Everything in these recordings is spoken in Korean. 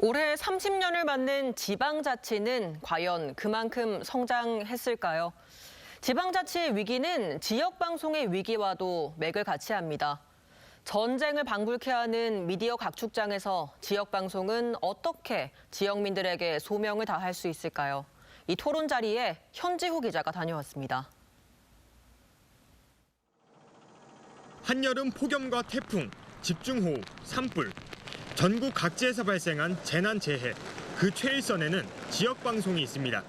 올해 30년을 맞는 지방자치는 과연 그만큼 성장했을까요? 지방자치의 위기는 지역방송의 위기와도 맥을 같이 합니다. 전쟁을 방불케 하는 미디어 각축장에서 지역방송은 어떻게 지역민들에게 소명을 다할 수 있을까요? 이 토론 자리에 현지호 기자가 다녀왔습니다. 한여름 폭염과 태풍, 집중호우, 산불, 전국 각지에서 발생한 재난 재해, 그 최일선에는 지역 방송이 있습니다.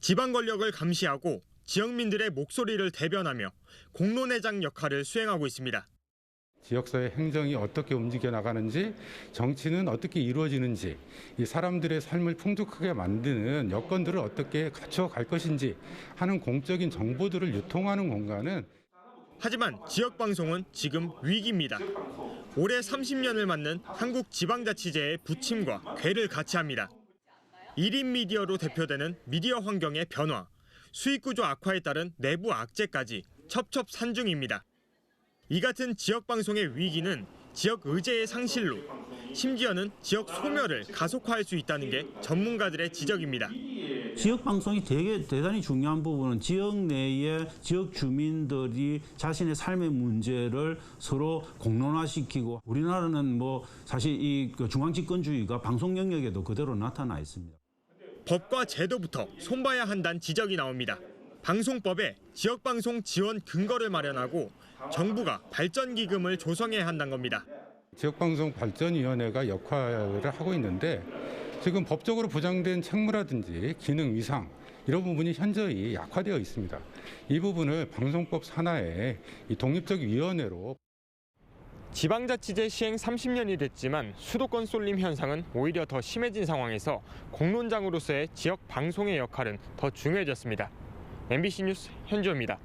지방 권력을 감시하고 지역민들의 목소리를 대변하며 공론회장 역할을 수행하고 있습니다. 지역사회 행정이 어떻게 움직여 나가는지, 정치는 어떻게 이루어지는지, 이 사람들의 삶을 풍족하게 만드는 여건들을 어떻게 갖춰 갈 것인지 하는 공적인 정보들을 유통하는 공간은 하지만 지역 방송은 지금 위기입니다. 올해 30년을 맞는 한국 지방자치제의 부침과 괴를 같이 합니다. 1인 미디어로 대표되는 미디어 환경의 변화, 수익 구조 악화에 따른 내부 악재까지 첩첩산중입니다. 이 같은 지역 방송의 위기는 지역 의제의 상실로 심지어는 지역 소멸을 가속화할 수 있다는 게 전문가들의 지적입니다. 지역 방송이 되게 대단히 중요한 부분은 지역 내의 지역 주민들이 자신의 삶의 문제를 서로 공론화시키고 우리나라는 뭐 사실 이그 중앙 집권주의가 방송 영역에도 그대로 나타나 있습니다. 법과 제도부터 손봐야 한다는 지적이 나옵니다. 방송법에 지역방송 지원 근거를 마련하고 정부가 발전기금을 조성해야 한다는 겁니다. 지역방송 발전위원회가 역할을 하고 있는데 지금 법적으로 보장된 책무라든지 기능 위상 이런 부분이 현저히 약화되어 있습니다. 이 부분을 방송법 산하의 이 독립적 위원회로 지방자치제 시행 30년이 됐지만 수도권 쏠림 현상은 오히려 더 심해진 상황에서 공론장으로서의 지역 방송의 역할은 더 중요해졌습니다. MBC 뉴스 현주입니다.